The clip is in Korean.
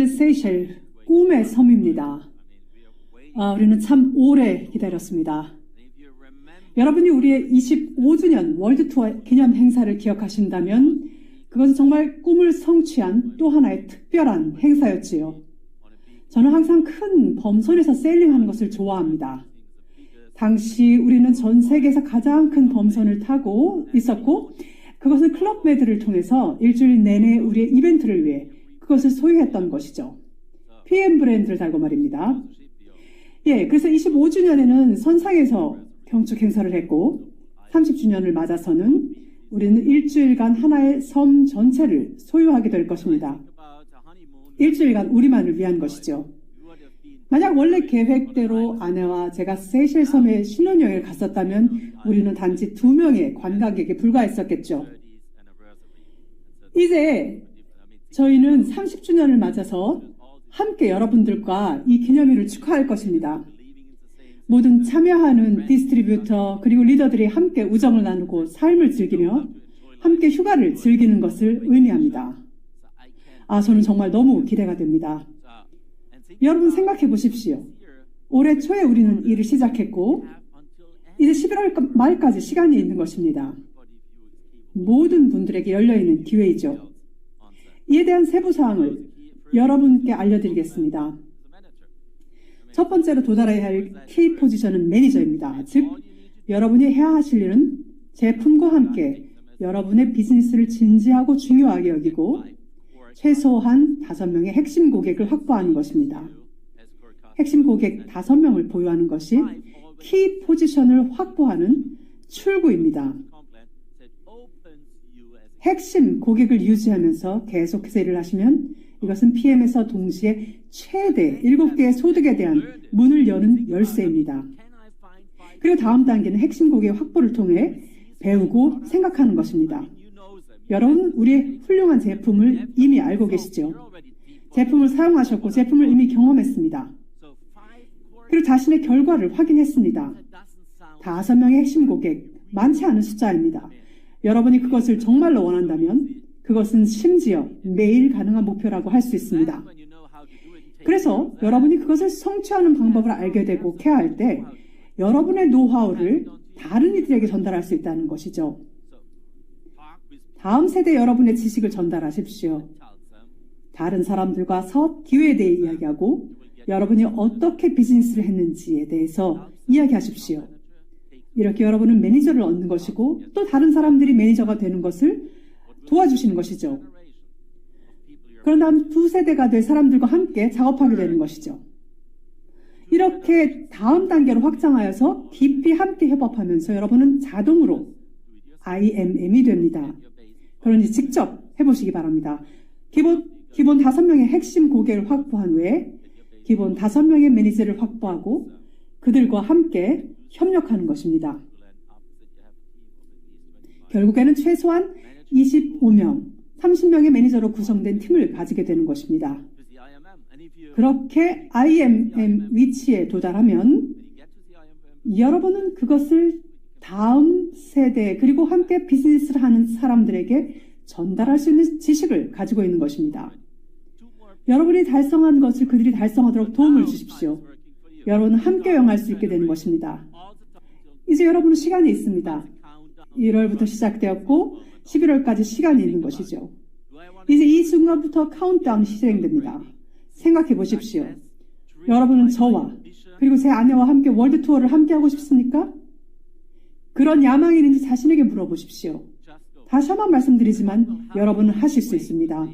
네, 여기는 세이셸 꿈의 섬입니다. 아, 우리는 참 오래 기다렸습니다. 여러분이 우리의 25주년 월드 투어 기념 행사를 기억하신다면 그것은 정말 꿈을 성취한 또 하나의 특별한 행사였지요. 저는 항상 큰 범선에서 세일링하는 것을 좋아합니다. 당시 우리는 전 세계에서 가장 큰 범선을 타고 있었고 그것은 클럽 매드를 통해서 일주일 내내 우리의 이벤트를 위해 그것을 소유했던 것이죠. PM 브랜드를 달고 말입니다. 예, 그래서 25주년에는 선상에서 경축 행사를 했고 30주년을 맞아서는 우리는 일주일간 하나의 섬 전체를 소유하게 될 것입니다. 일주일간 우리만을 위한 것이죠. 만약 원래 계획대로 아내와 제가 세실 섬에 신혼여행을 갔었다면 우리는 단지 두 명의 관광객에 불과했었겠죠. 이제 저희는 30주년을 맞아서 함께 여러분들과 이 기념일을 축하할 것입니다. 모든 참여하는 디스트리뷰터 그리고 리더들이 함께 우정을 나누고 삶을 즐기며 함께 휴가를 즐기는 것을 의미합니다. 아, 저는 정말 너무 기대가 됩니다. 여러분 생각해 보십시오. 올해 초에 우리는 일을 시작했고 이제 11월 말까지 시간이 있는 것입니다. 모든 분들에게 열려 있는 기회이죠. 이에 대한 세부 사항을 여러분께 알려드리겠습니다. 첫 번째로 도달해야 할키 포지션은 매니저입니다. 즉, 여러분이 해야 하실 일은 제품과 함께 여러분의 비즈니스를 진지하고 중요하게 여기고 최소한 5명의 핵심 고객을 확보하는 것입니다. 핵심 고객 5명을 보유하는 것이 키 포지션을 확보하는 출구입니다. 핵심 고객을 유지하면서 계속해서 일을 하시면 이것은 PM에서 동시에 최대 7개의 소득에 대한 문을 여는 열쇠입니다. 그리고 다음 단계는 핵심 고객 확보를 통해 배우고 생각하는 것입니다. 여러분, 우리의 훌륭한 제품을 이미 알고 계시죠? 제품을 사용하셨고 제품을 이미 경험했습니다. 그리고 자신의 결과를 확인했습니다. 다섯 명의 핵심 고객, 많지 않은 숫자입니다. 여러분이 그것을 정말로 원한다면 그것은 심지어 매일 가능한 목표라고 할 수 있습니다. 그래서 여러분이 그것을 성취하는 방법을 알게 되고 케어할 때 여러분의 노하우를 다른 이들에게 전달할 수 있다는 것이죠. 다음 세대 여러분의 지식을 전달하십시오. 다른 사람들과 사업 기회에 대해 이야기하고 여러분이 어떻게 비즈니스를 했는지에 대해서 이야기하십시오. 이렇게 여러분은 매니저를 얻는 것이고 또 다른 사람들이 매니저가 되는 것을 도와주시는 것이죠. 그런 다음 두 세대가 될 사람들과 함께 작업하게 되는 것이죠. 이렇게 다음 단계로 확장하여서 깊이 함께 협업하면서 여러분은 자동으로 IMM이 됩니다. 그러니 직접 해보시기 바랍니다. 기본, 기본 다섯 명의 핵심 고객을 확보한 후에 기본 다섯 명의 매니저를 확보하고 그들과 함께 협력하는 것입니다. 결국에는 최소한 25명, 30명의 매니저로 구성된 팀을 가지게 되는 것입니다. 그렇게 IMM 위치에 도달하면 여러분은 그것을 다음 세대 그리고 함께 비즈니스를 하는 사람들에게 전달할 수 있는 지식을 가지고 있는 것입니다. 여러분이 달성한 것을 그들이 달성하도록 도움을 주십시오. 여러분은 함께 영할 수 있게 되는 것입니다. 이제 여러분은 시간이 있습니다. 1월부터 시작되었고 11월까지 시간이 있는 것이죠. 이제 이 순간부터 카운트다운이 시행됩니다. 생각해 보십시오. 여러분은 저와 그리고 제 아내와 함께 월드 투어를 함께 하고 싶습니까? 그런 야망이 있는지 자신에게 물어보십시오. 다시 한번 말씀드리지만 여러분은 하실 수 있습니다.